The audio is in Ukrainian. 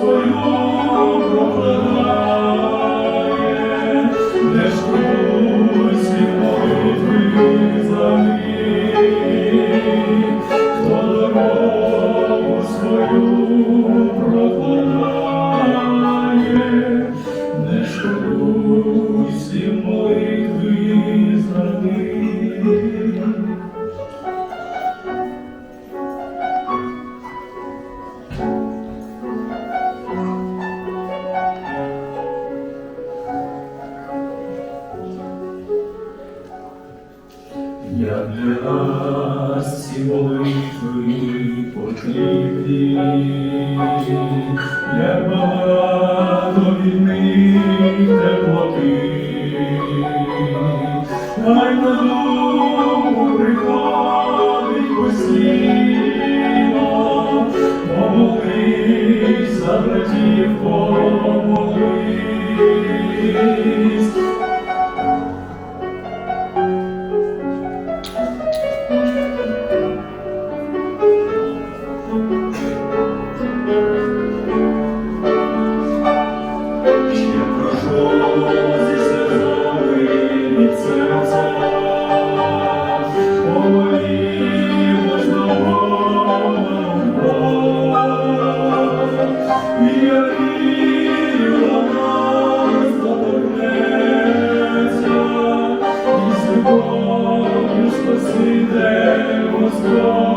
свою. для нас ці молитви потрібні, як багато від них теплоти, хай на дому приходить послід. спасибо, Господь.